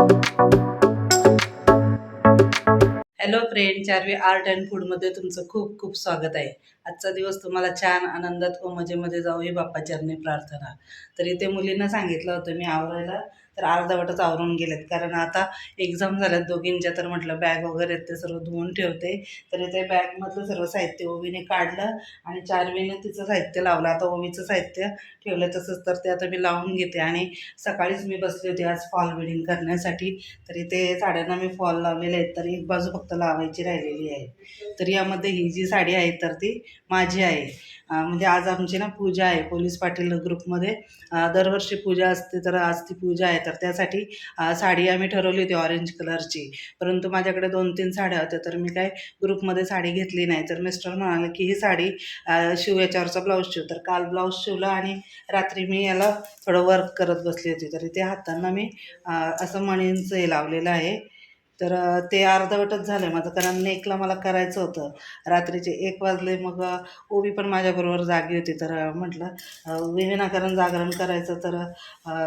Hello friend Charvi art and फूडमध्ये तुमचं खूप खूप स्वागत आहे. आजचा दिवस तुम्हाला छान आनंदात व मजेमध्ये जाऊ ही बाप्पा चरणी प्रार्थना. तर इथे मुलींना सांगितलं होतं मी आवरायला तर अर्धवटच आवरून गेलेत. कारण आता एक्झाम झाल्यात दोघींच्या तर म्हटलं बॅग वगैरे आहेत ते सर्व धुवून ठेवते. तर ते बॅगमधलं सर्व साहित्य ओवीने काढलं आणि चारवीने तिचं साहित्य लावलं. आता ओवीचं साहित्य ठेवलं तसंच तर ते आता मी लावून घेते. आणि सकाळीच मी बसली होती आज फॉल बिडिंग करण्यासाठी. तरी ते साड्यांना मी फॉल लावलेले आहेत तर एक बाजू फक्त लावायची राहिलेली आहे. तर यामध्ये ही जी साडी आहे तर ती माझी आहे. म्हणजे आज आमची ना पूजा आहे पोलीस पाटील ग्रुपमध्ये. दरवर्षी पूजा असते तर आज ती पूजा आहे. तर त्यासाठी साडी आम्ही ठरवली होती ऑरेंज कलरची परंतु माझ्याकडे दोन तीन साड्या होत्या तर मी काय ग्रुपमध्ये साडी घेतली नाही. तर मिस्टर म्हणाले की ही साडी शिव याच्यावरचा ब्लाऊज शिव. तर काल ब्लाऊज शिवला आणि रात्री मी याला थोडं वर्क करत बसली होती. तर इथे हातांना मी असं मणींचं हे लावलेलं आहे. तर ते अर्धवटच झालं आहे माझं कारण नेकला मला करायचं होतं. रात्रीचे एक वाजले मग ओबी ओवी पण माझ्याबरोबर जागी होती. तर म्हटलं अं, विनाकारण जागरण करायचं. तर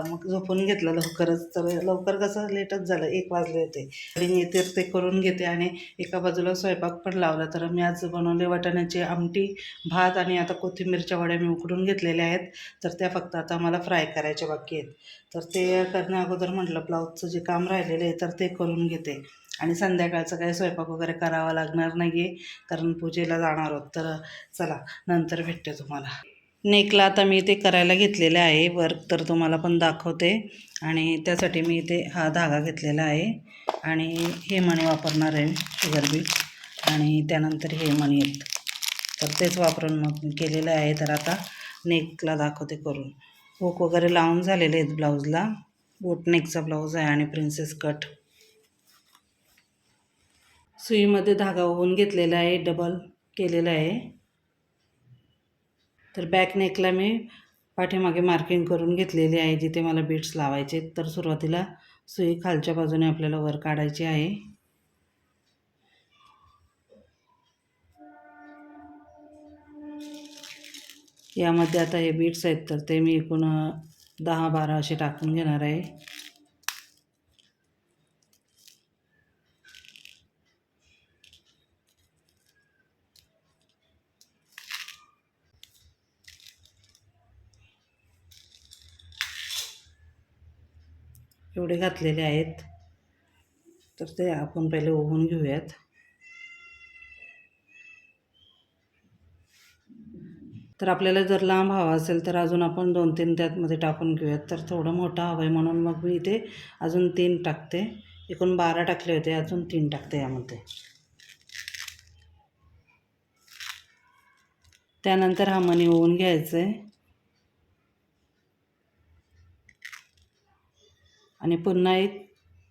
मग झोपून घेतलं लवकरच. तर लवकर कसं लेटच झालं. एक वाजले होते. आणि मी ते ते करून घेते आणि एका बाजूला स्वयंपाक पण लावला. तर मी आज बनवले वाटाण्याची आमटी भात आणि आता कोथिंबीरच्या वड्या मी उकडून घेतलेल्या आहेत. तर त्या फक्त आता मला फ्राय करायच्या बाकी आहेत. तर ते करण्या अगोदर म्हटलं ब्लाऊजचं जे काम राहिलेलं आहे तर ते करून घेते. आणि संध्याकाळचं काही स्वयंपाक वगैरे करावा लागणार नाही आहे कारण पूजेला जाणार आहोत. तर चला नंतर भेटते तुम्हाला. नेकला आता मी ते करायला घेतलेलं आहे वर्क तर तुम्हाला पण दाखवते. आणि त्यासाठी मी इथे हा धागा घेतलेला आहे. आणि हे मणी वापरणार आहे शुगर बीट आणि त्यानंतर हे मणी आहेत. तर तेच वापरून मग केलेलं आहे तर आता नेकला दाखवते करून. हुक वगैरे लावून झालेले आहेत ब्लाऊजला. बोटनेकचा ब्लाऊज आहे आणि प्रिन्सेस कट सुईमध्ये धागा ओवून घेतलेला आहे डबल केलेला आहे. तर बॅक नेकला मी पाठीमागे मार्किंग करून घेतलेली आहे जिथे मला बीट्स लावायचे आहेत. तर सुरुवातीला सुई खालच्या बाजूने आपल्याला वर काढायची आहे. यामध्ये आता हे बीट्स आहेत ते मी एकूण अ, दहा बारा असे टाकून घेणार आहे. एवढे घातलेले आहेत. तर ते आपण पहिले तर आपल्याला जर लांब हवा असेल तर अजून आपण दोन तीन त्यातमध्ये टाकून घेऊयात. तर थोडं मोठं हवं आहे म्हणून मग मी इथे अजून तीन टाकते. एकूण बारा टाकले होते अजून तीन टाकते यामध्ये. त्यानंतर हा मनी ओवून घ्यायचं आहे आणि पुन्हा एक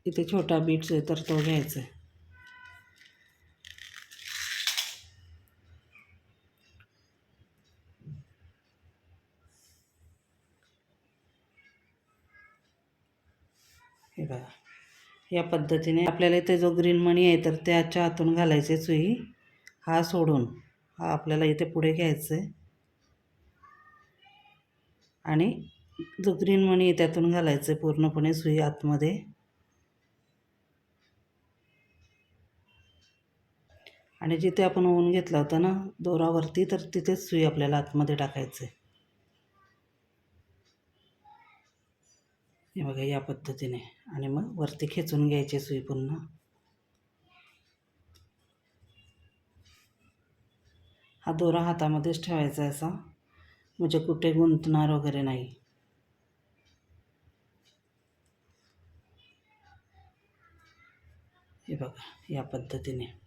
इथे छोटा बीट्स आहे तर तो घ्यायचा आहे हे बघा. या पद्धतीने आपल्याला इथे जो ग्रीन मणी आहे तर त्याच्या आतून घालायचे सुई. हा सोडून हा आपल्याला इथे पुढे घ्यायचं आहे आणि जो ग्रीन मणी आहे त्यातून घालायचं आहे पूर्णपणे सुई आतमध्ये. आणि जिथे आपण ओवून घेतला होता ना दोरावरती तर तिथेच सुई आपल्याला आतमध्ये टाकायचं आहे हे बघा या पद्धतीने. आणि मग वरती खेचून घ्यायची सुई पुन्हा. हा दोरा हातामध्येच ठेवायचा आहे असा. म्हणजे कुठे गुंतणार वगैरे नाही. हे बघा या पद्धतीने.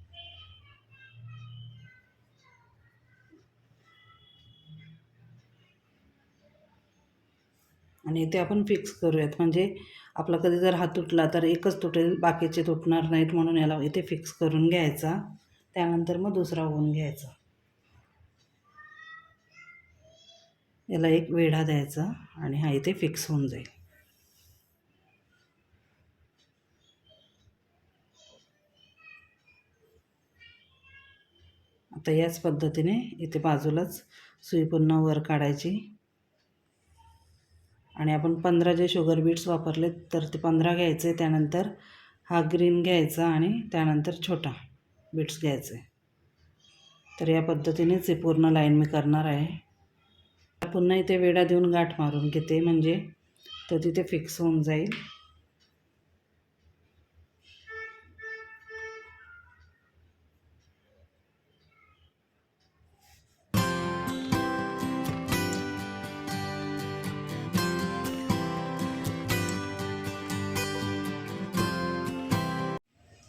आणि ते आपण फिक्स करूयात. म्हणजे आपला कधी जर हात तुटला तर एकच तुटेल बाकीचे तुटणार नाहीत म्हणून याला इथे फिक्स करून घ्यायचा. त्यानंतर मग दुसरा होऊन घ्यायचा. याला एक वेढा द्यायचा आणि हा इथे फिक्स होऊन जाईल. आता याच पद्धतीने इथे बाजूलाच सुई पुन्हा वर काढायची. आणि आपण पंधरा जे शुगर बीट्स वापरले तर ते पंधरा घ्यायचे त्यानंतर हा ग्रीन घ्यायचा आणि त्यानंतर छोटा बीट्स घ्यायचे. तर या पद्धतीनेच हे पूर्ण लाईन मी करणार आहे. पुन्हा इथे वेडा देऊन गाठ मारून घेते म्हणजे तर तिथे फिक्स होऊन जाईल.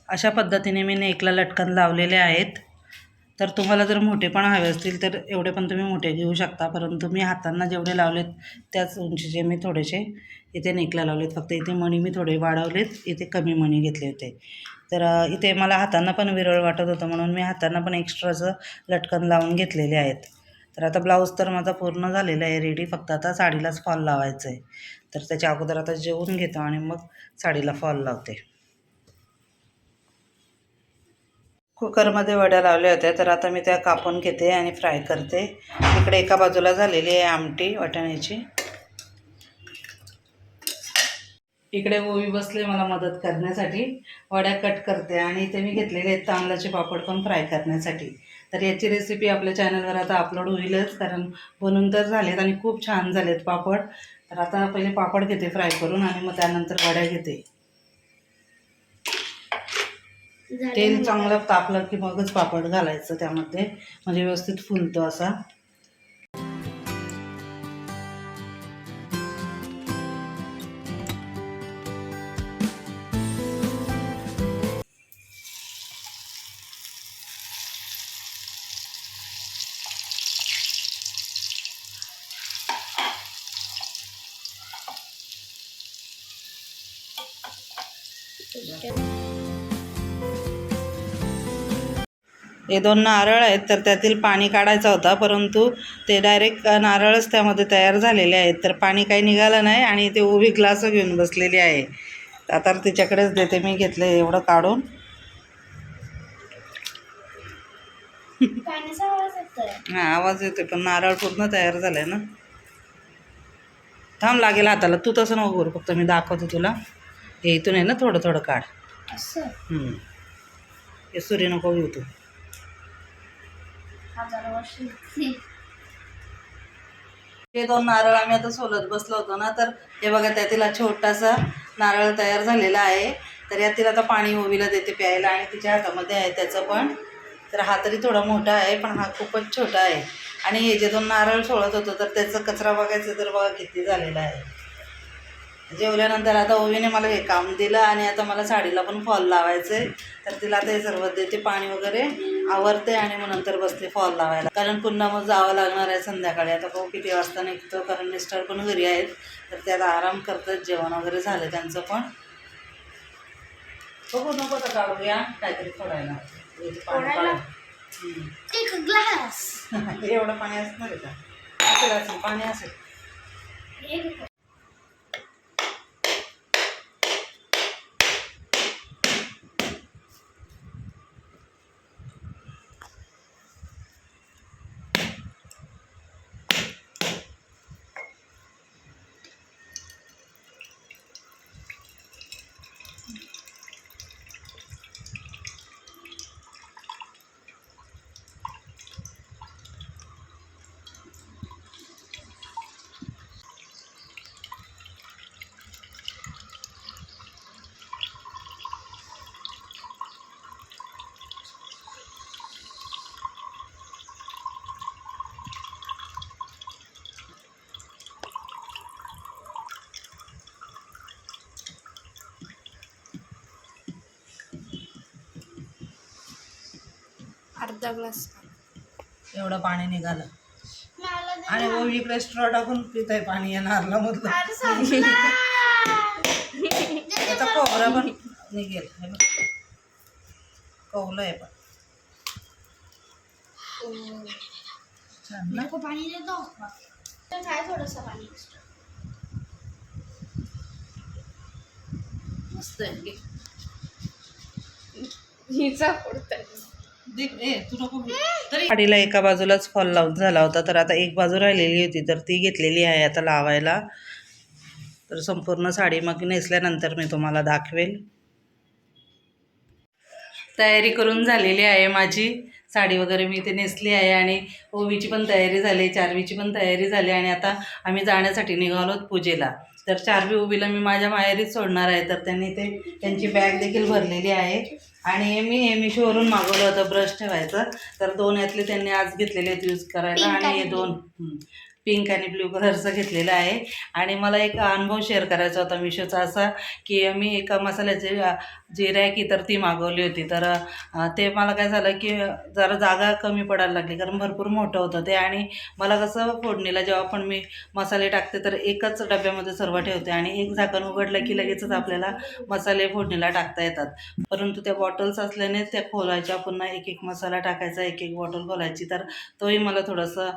अशा पद्धतीने मी नेकला लटकन लावलेले आहेत. तर तुम्हाला जर मोठे पण हवे असतील तर एवढे पण तुम्ही मोठे घेऊ शकता. परंतु मी हातांना जेवढे लावलेत त्याच उंचीचे मी थोडेसे इथे नेकला लावलेत. फक्त इथे मणी मी थोडे वाढवलेत इथे कमी मणी घेतले होते. तर इथे मला हातांना पण विरळ वाटत होतं म्हणून मी हातांना पण एक्स्ट्राचं लटकन लावून घेतलेले आहेत. तर आता ब्लाऊज तर माझा पूर्ण झालेला आहे रेडी फक्त आता साडीलाच फॉल लावायचं आहे तर त्याच्या अगोदर आता जेवून घेतो आणि मग साडीला फॉल लावते. कुकरमध्ये वड्या लावल्या होत्या तर आता मी त्या कापून घेते आणि फ्राय करते. इकडे एका बाजूला झालेली आहे आमटी वाटाण्याची. इकडे ओवी बसले मला मदत करण्यासाठी. वड्या कट करते आणि इथे मी घेतलेले आहेत तांदळाचे पापड पण फ्राय करण्यासाठी. तर याची रेसिपी आपल्या चॅनलवर आता अपलोड होईलच कारण बनून तर झालेत आणि खूप छान झालेत पापड. तर आता पहिले पापड घेते फ्राय करून आणि मग त्यानंतर वड्या घेते. तेल चांगलं तापलं की मगच पापड घालायचं त्यामध्ये. म्हणजे व्यवस्थित फुलतो असा. हे दोन नारळ आहेत तर त्यातील पाणी काढायचा होता परंतु ते डायरेक्ट नारळच त्यामध्ये तयार झालेले आहेत. तर पाणी काही निघालं नाही आणि ते उभी ग्लास घेऊन बसलेली आहे. आता तिच्याकडेच देते मी घेतले एवढं काढून. हां आवाज येतोय पण नारळ पूर्ण तयार झालाय ना. थांब लागेल हाताला. तू तसं नको करू फक्त मी दाखवते तुला. हे इथून आहे ना थोडं थोडं काढ. हे सूर्य नको घेऊ तू. वर्ष हे दोन नारळ आम्ही आता सोलत बसलो होतो ना तर हे बघा त्यातील हा छोटासा नारळ तयार झालेला आहे. तर यातील आता पाणी ओवीला देते प्यायला आणि तिच्या हातामध्ये आहे त्याचं पण. तर हा तरी थोडा मोठा आहे पण हा खूपच छोटा आहे. आणि हे जे दोन नारळ सोडत होतो तर त्याचा कचरा बघायचं तर बघा किती झालेला आहे. जेवल्यानंतर आता ओवीने मला हे काम दिलं आणि आता मला साडीला पण फॉल लावायचं आहे तर तिला आता हे सर्व देते पाणी वगैरे. आवरते आणि मग नंतर बसते फॉल लावायला. कारण पुन्हा मग जावं लागणार आहे संध्याकाळी. आता भाऊ किती वाजता निघतो कारण मिस्टर पण घरी आहेत. तर ते आता आराम करतात जेवण वगैरे झालं त्यांचं पण. बघू नको तर काढूया. काहीतरी फोडायला. ग्लास. एवढं पाणी असणार आहे का? असेल असेल. पाणी असेल. अर्धा ग्लास. एवढं पाणी निघालं. आणि इकडे स्ट्रॉ टाकून पित आहे पाणी या नारळामधलं. त्याचा खोबरा पण निघेल. हे बघ. कौलं आहे पण. छान ना? नको पाणी देतो. काय थोडंसं पाणी मस्त आहे. हिचा पडतंय साडीला एका बाजूलाच फॉल लावून झाला होता तर आता एक बाजू राहिलेली होती तर ती घेतलेली आहे आता लावायला. तर संपूर्ण साडी मग नेसल्यानंतर मी तुम्हाला दाखवेल. तयारी करून झालेली आहे माझी. साडी वगैरे मी इथे नेसली आहे आणि ओवीची पण तयारी झाली चारवीची पण तयारी झाली आणि आता आम्ही जाण्यासाठी निघालोत पूजेला. तर चारवी ओवीला मी माझ्या माहेरीच सोडणार आहे तर त्यांनी ते त्यांची बॅग देखील भरलेली आहे. आणि मी हे मिशोवरून मागवलं होतं ब्रश ठेवायचं. तर दोन यातले त्यांनी आज घेतलेले आहेत यूज करायला आणि हे दोन पिंक आणि ब्ल्यू कलरचं घेतलेलं आहे. आणि मला एक अनुभव शेअर करायचा होता मिशोचा असा की मी एका मसाल्याची जी रॅक तर ती मागवली होती. तर ते मला काय झालं की जरा जागा कमी पडायला लागली. कारण भरपूर मोठं होतं ते. आणि मला कसं फोडणीला जेव्हा पण मी मसाले टाकते तर एकच डब्यामध्ये सर्व ठेवते. आणि एक झाकण उघडलं की लगेचच आपल्याला मसाले फोडणीला टाकता येतात. परंतु त्या बॉटल्स असल्याने त्या खोलायच्या पुन्हा एक एक मसाला टाकायचा एक एक बॉटल खोलायची. तर तोही मला थोडंसं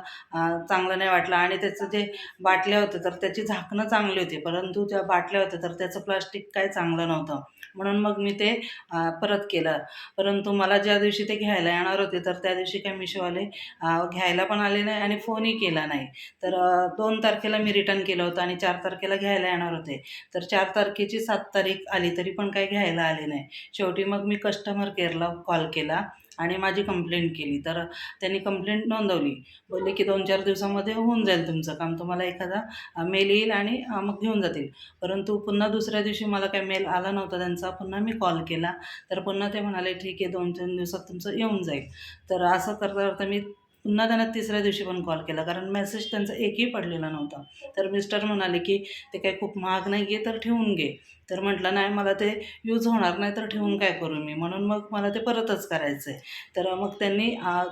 चांगलं नाही वाटलं. आणि त्याचं जे बाटल्या होत्या तर त्याची झाकणं चांगली होती. परंतु ज्या बाटल्या होत्या तर त्याचं प्लास्टिक काही चांगलं नव्हतं. म्हणून मग मी ते परत केलं. परंतु मला ज्या दिवशी ते घ्यायला येणार होते तर त्या दिवशी काय मिशोवाले घ्यायला पण आले नाही आणि फोनही केला नाही. तर दोन तारखेला मी रिटर्न केलं होतं आणि चार तारखेला घ्यायला येणार होते. तर चार तारखेची सात तारीख आली तरी पण काही घ्यायला आले नाही. शेवटी मग मी कस्टमर केअरला कॉल केला. आणि माझी कंप्लेंट केली. तर त्यांनी कंप्लेंट नोंदवली. बोलले की दोन चार दिवसामध्ये होऊन जाईल तुमचं काम. तुम्हाला एखादा मेल येईल आणि मग घेऊन जातील. परंतु पुन्हा दुसऱ्या दिवशी मला काही मेल आला नव्हता त्यांचा. पुन्हा मी कॉल केला. तर पुन्हा ते म्हणाले ठीक आहे दोन तीन दिवसात तुमचं येऊन जाईल. तर असं करता करता मी पुन्हा त्यांना तिसऱ्या दिवशी पण कॉल केला. कारण मेसेज त्यांचा एकही पडलेला नव्हता. तर मिस्टर म्हणाले की ते काही खूप महाग नाही आहे तर ठेवून घे. तर म्हटलं नाही मला ते यूज होणार नाही तर ठेवून काय करू मी? म्हणून मग मला ते परतच करायचं आहे तर मग त्यांनी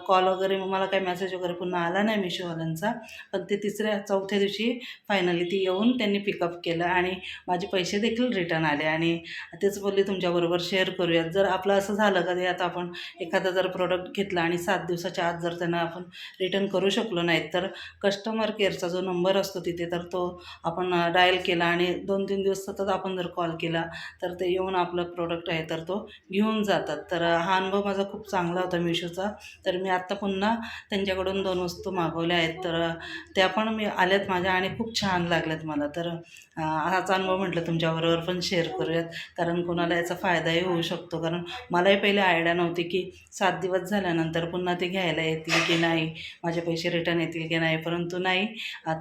कॉल वगैरे मग मला काही मेसेज वगैरे पुन्हा आला नाही मिशोवाल्यांचा. पण ते तिसऱ्या चौथ्या दिवशी फायनली ती येऊन त्यांनी पिकअप केलं आणि माझे पैसे देखील रिटर्न आले. आणि तेच बोलले तुमच्याबरोबर शेअर करूयात. जर आपलं असं झालं कधी आता आपण एखादा जर प्रोडक्ट घेतला आणि सात दिवसाच्या आत जर त्यांना आपण रिटर्न करू शकलो नाहीत तर कस्टमर केअरचा जो नंबर असतो तिथे तर तो आपण डायल केला आणि दोन तीन दिवस सतत आपण जर कॉल कॉल केला तर ते येऊन आपलं प्रोडक्ट आहे तर तो घेऊन जातात. तर हा अनुभव माझा खूप चांगला होता मिशोचा तर मी आत्ता पुन्हा त्यांच्याकडून दोन वस्तू मागवल्या आहेत. तर त्या पण मी आल्यात माझ्या आणि खूप छान लागल्यात मला. तर हाचा अनुभव म्हटलं तुमच्याबरोबर पण शेअर करूयात. कारण कोणाला याचा फायदाही होऊ शकतो. कारण मलाही पहिले आयडिया नव्हती की सात दिवस झाल्यानंतर पुन्हा ते घ्यायला येतील की नाही माझे पैसे रिटर्न येतील की नाही. परंतु नाही.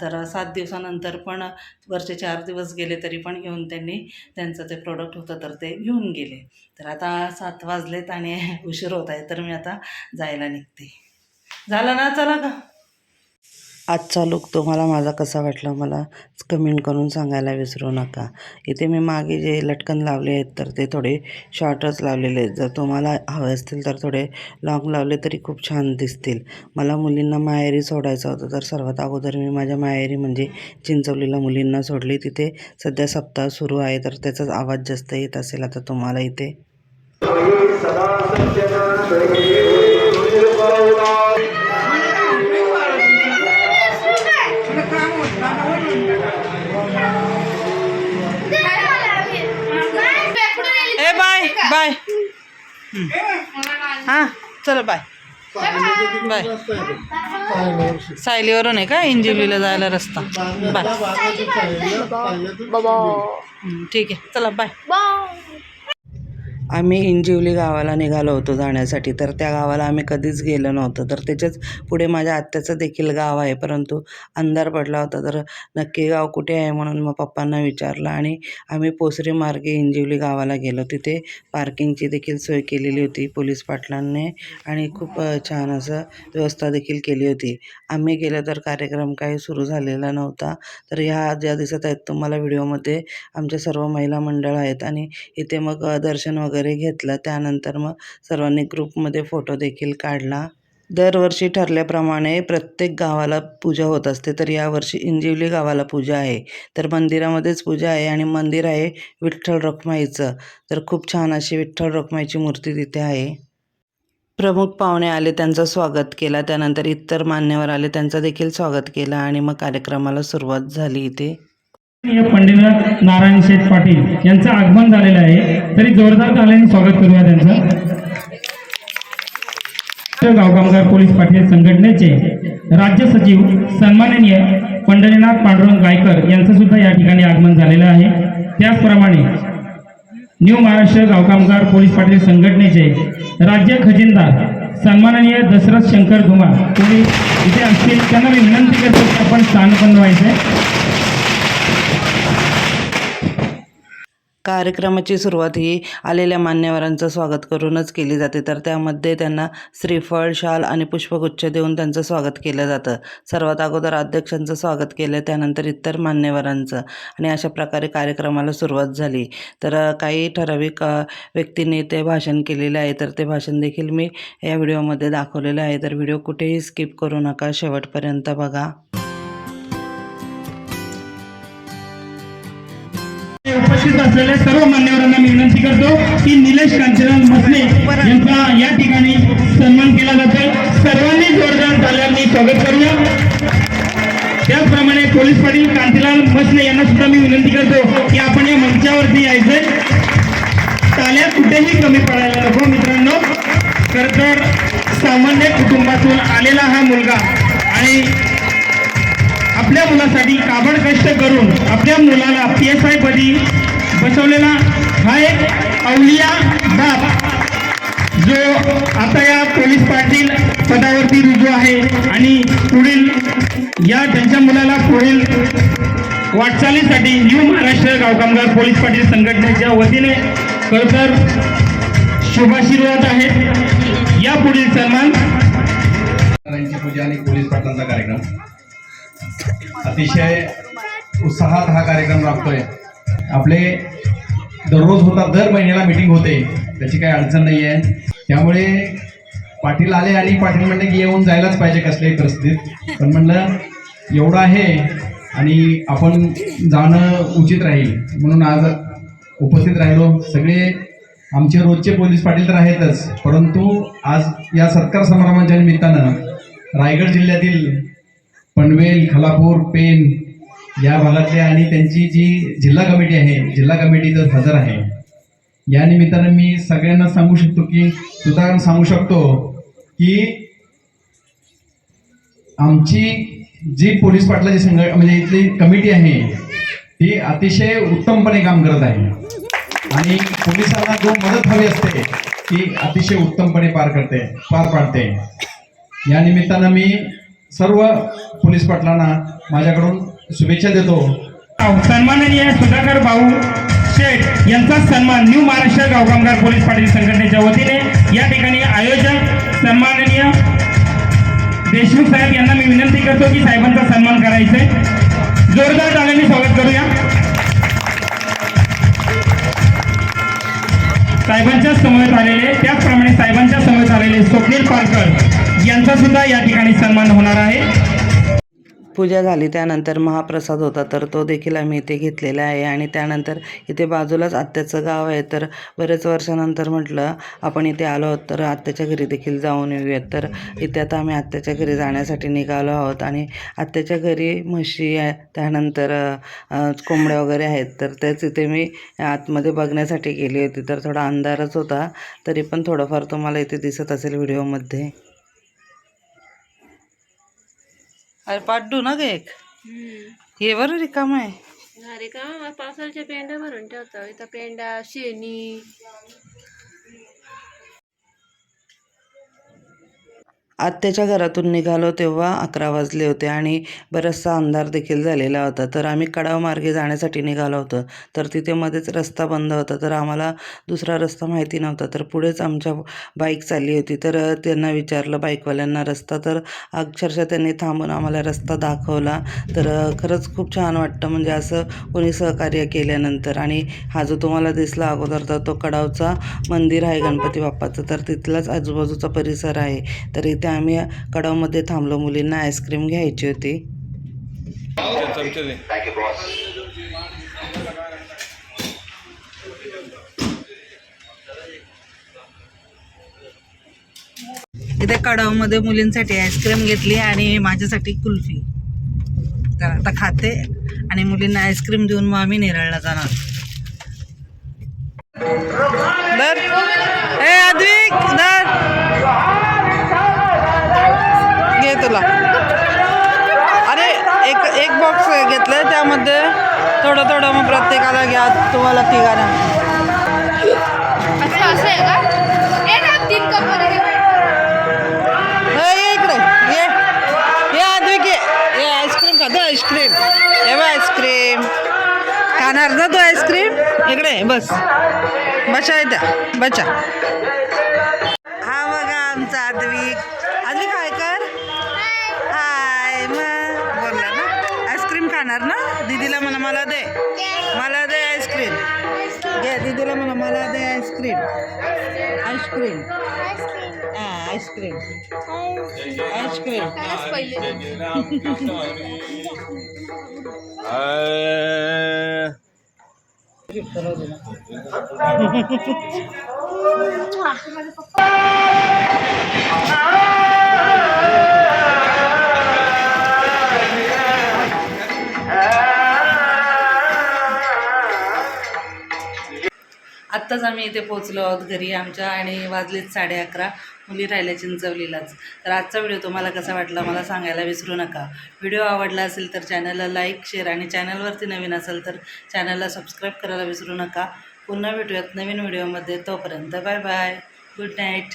तर सात दिवसानंतर पण वरचे चार दिवस गेले तरी पण घेऊन त्यांनी त्यांचं ते प्रोडक्ट होतं तर ते घेऊन गेले. तर आता सात वाजलेत आणि उशीर होत आहे तर मी आता जायला निघते. झालं ना? चला का आजचा लुक तुम्हाला माझा कसा वाटला मला कमेंट करून सांगायला विसरू नका. इथे मी मागे जे लटकन लावले आहेत तर ते थोडे शॉर्टच लावलेले आहेत. जर तुम्हाला हवे असतील तर थोडे लॉंग लावले तरी खूप छान दिसतील. मला मुलींना माहेरी सोडायचं होतं तर सर्वात अगोदर मी माझ्या माहेरी म्हणजे चिंचवलीला मुलींना सोडली. तिथे सध्या सप्ताह सुरू आहे तर त्याचाच आवाज जास्त येत असेल. आता तुम्हाला इथे हां चला बाय बाय सायलीवरून आहे का? इंजिवलीला जायला रस्ता. बाय ठीक आहे. चला बाय आम्ही इंजिवली गावाला निघालो होतो जाण्यासाठी. तर त्या गावाला आम्ही कधीच गेलो नव्हतो. तर त्याच्याच पुढे माझ्या आत्याचं देखील गाव आहे. परंतु अंधार पडला होता. तर नक्की गाव कुठे आहे म्हणून मग पप्पांना विचारलं आणि आम्ही पोसरी मार्गे इंजिवली गावाला गेलो. तिथे पार्किंगची देखील सोय केलेली होती पोलीस पाटलांनी आणि खूप छान असं व्यवस्था देखील केली होती. आम्ही गेलो तर कार्यक्रम काही सुरू झालेला नव्हता. तर ह्या ज्या दिसत आहेत तुम्हाला व्हिडिओमध्ये आमच्या सर्व महिला मंडळ आहेत आणि इथे मग दर्शन वगैरे वगैरे घेतलं. त्यानंतर मग सर्वांनी ग्रुपमध्ये फोटो देखील काढला. दरवर्षी ठरल्याप्रमाणे प्रत्येक गावाला पूजा होत असते. तर यावर्षी इंजिवली गावाला पूजा आहे. तर मंदिरामध्येच पूजा आहे आणि मंदिर आहे विठ्ठल रखमाईचं. तर खूप छान अशी विठ्ठल रखमाईची मूर्ती तिथे आहे. प्रमुख पाहुणे आले त्यांचं स्वागत केला. त्यानंतर इतर मान्यवर आले त्यांचं देखील स्वागत केलं आणि मग कार्यक्रमाला सुरुवात झाली इथे. पंडित नारायण शेठ पाटील यांचं आगमन झालेलं आहे. तरी जोरदार ताल्याने स्वागत करूया त्यांचं. गाव गावकामगार पोलीस पाटील संघटनेचे राज्य सचिव सन्माननीय पंढरीनाथ पांडुरंग गायकर यांचं सुद्धा या ठिकाणी आगमन झालेलं आहे. त्याचप्रमाणे न्यू महाराष्ट्र गावकामगार पोलीस पाटील संघटनेचे राज्य खजिनदार सन्माननीय दशरथ शंकर धुमा कोणी इथे असतील त्यांना मी विनंती करतो की आपण स्थानपन्न व्हायचं कार्यक्रमाची सुरुवात ही आलेल्या मान्यवरांचं स्वागत करूनच केली जाते. तर त्यामध्ये त्यांना श्रीफळ शाल आणि पुष्पगुच्छ देऊन त्यांचं स्वागत केलं जातं. सर्वात अगोदर अध्यक्षांचं स्वागत केलं त्यानंतर इतर मान्यवरांचं. आणि अशा प्रकारे कार्यक्रमाला सुरुवात झाली. तर काही ठराविक व्यक्तीने व्यक्तींनी ते भाषण केलेलं आहे. तर ते भाषण देखील मी या व्हिडिओमध्ये दाखवलेलं आहे. तर व्हिडिओ कुठेही स्किप करू नका. शेवटपर्यंत बघा. असलेल्या सर्व मान्यवरांना मी विनंती करतो की निलेश कांचनराव मसले यांचा या ठिकाणी सन्मान केला जातोय. सर्वांनी जोरदार ताल्यांनी स्वागत करूया. त्याचप्रमाणे पोलीस पाटील कांतीलाल मसने यांना सुद्धा मी विनंती करतो की आपण या मंचावरती यायचंय. ताल्या कुठेही कमी पडायला नको मित्रांनो. खर तर सामान्य कुटुंबातून आलेला हा मुलगा आणि आपल्या मुलासाठी काबड कष्ट करून आपल्या मुलाला पी एस आय पदी बसवलेला हा एक अवलिया बाप जो आता या पोलीस पाटील पदावरती रुजू आहे. आणि पुढील या त्यांच्या मुलाला पुढील वाटचालीसाठी न्यू महाराष्ट्र गावकामगार पोलीस पाटील संघटनेच्या वतीने खरं तर शुभाशीर्वाद आहेत या पुढील सन्मान. पूजा आणि पोलीस पाटलांचा कार्यक्रम. अतिशय उत्साहात हा कार्यक्रम राबतोय. आपले दररोज होतात दर महिन्याला मीटिंग होते. त्याची काही अडचण नाही आहे त्यामुळे पाटील आले आणि पाटील म्हणले की येऊन जायलाच पाहिजे कसल्याही परिस्थितीत. पण म्हणलं एवढं आहे आणि आपण जाणं उचित राहील. म्हणून आज उपस्थित राहिलो. सगळे आमचे रोजचे पोलीस पाटील तर आहेतच. परंतु आज या सत्कार समारंभाच्या निमित्तानं रायगड जिल्ह्यातील पनवेल खलापूर पेन या भागातल्या आणि त्यांची जी जिल्हा कमिटी आहे जिल्हा कमिटी तर हजर आहे या निमित्तानं मी सगळ्यांना सांगू शकतो की उदाहरण सांगू शकतो की आमची जी पोलीस पाटलाची संघ म्हणजे इथली कमिटी आहे ती अतिशय उत्तमपणे काम करत आहे. आणि पोलिसांना जो मदत हवी असते ती अतिशय उत्तमपणे पार करते पार पाडते. या निमित्तानं मी सर्व पोलीस पाटलांना माझ्याकडून शुभेच्छा देतो. सन्माननीय सुधाकर भाऊ शेठ यांचा सन्मान न्यू महाराष्ट्र गावकामगार पोलीस पाटील संघटनेच्या वतीने या ठिकाणी आयोजक सन्माननीय देशमुख साहेब यांना मी विनंती करतो की साहेबांचा सन्मान करायचा. जोरदार टाळ्यांनी स्वागत करूया. साहेबांच्या समवेत आलेले त्याचप्रमाणे साहेबांच्या समवेत आलेले स्वप्नील पालकर यांचा सुद्धा या ठिकाणी सन्मान होणार आहे. पूजा झाली त्यानंतर महाप्रसाद होता तर तो देखील आम्ही इथे घेतलेला आहे. आणि त्यानंतर इथे बाजूलाच आत्याचं गाव आहे. तर बरेच वर्षानंतर म्हटलं आपण इथे आलो आहोत तर आत्याच्या घरी देखील जाऊन येऊयात. तर इथे आता आम्ही आत्याच्या घरी जाण्यासाठी निघालो आहोत. आणि आत्याच्या घरी म्हशी आहे. त्यानंतर कोंबड्या वगैरे आहेत. तर तेच इथे मी आतमध्ये बघण्यासाठी गेली होती. तर थोडा अंधारच होता. तरी पण थोडंफार तुम्हाला इथे दिसत असेल व्हिडिओमध्ये. अरे पाड्डू ना ग एक. हे बरं रिकाम आहे. अरे का पावसाळ्याच्या पेंड्या भरून ठेवतो इथं पेंड्या शेणी आत्याच्या घरातून निघालो तेव्हा अकरा वाजले होते आणि बराचसा अंधार देखील झालेला होता. तर आम्ही कडाव मार्गे जाण्यासाठी निघालो होतो. तर तिथे मध्येच रस्ता बंद होता. तर आम्हाला दुसरा रस्ता माहिती नव्हता. तर पुढेच आमच्या बाईक चालली होती. तर त्यांना विचारलं बाईकवाल्यांना रस्ता तर अक्षरशः त्यांनी थांबून आम्हाला रस्ता दाखवला. तर खरंच खूप छान वाटतं. म्हणजे असं कोणी सहकार्य केल्यानंतर. आणि हा जो तुम्हाला दिसला अगोदर तर तो कडावचा मंदिर आहे गणपती बाप्पाचं. तर तिथलाच आजूबाजूचा परिसर आहे. तर इथे इथे आम्ही कडावमध्ये थांबलो. मुलींना आईस्क्रीम घ्यायची होती. इथे कडावमध्ये मुलींसाठी आईस्क्रीम घेतली आणि माझ्यासाठी कुल्फी. तर आता खाते आणि मुलींना आईस्क्रीम देऊन मग आम्ही नेरळला जाणार. दर ए अद्विक दर तुला. अरे एक एक बॉक्स घेतलंय त्यामध्ये. थोडं थोडं मग प्रत्येकाला घ्या. तुम्हाला तिघांना असं आहे का? तीन घे. हे ये. इकडे. ये. ये अद्विक ये ये आईस्क्रीम खातो आईस्क्रीम हे आईस्क्रीम खाणार ना तू आईस्क्रीम इकडे बस. बचा इथं. बचा आईस्क्रीम. आईस्क्रीम. आत्ताच आम्ही इथे पोचलो आहोत घरी आमच्या आणि वाजलेत साडे अकरा. मुली राहिल्या चिंचवलीलाच. तर आजचा व्हिडिओ तुम्हाला कसा वाटला मला सांगायला विसरू नका. व्हिडिओ आवडला असेल तर चॅनलला लाईक शेअर आणि चॅनलवरती नवीन असेल तर चॅनलला सबस्क्राईब करायला विसरू नका. पुन्हा भेटूयात नवीन व्हिडिओमध्ये. तोपर्यंत बाय बाय. Good night.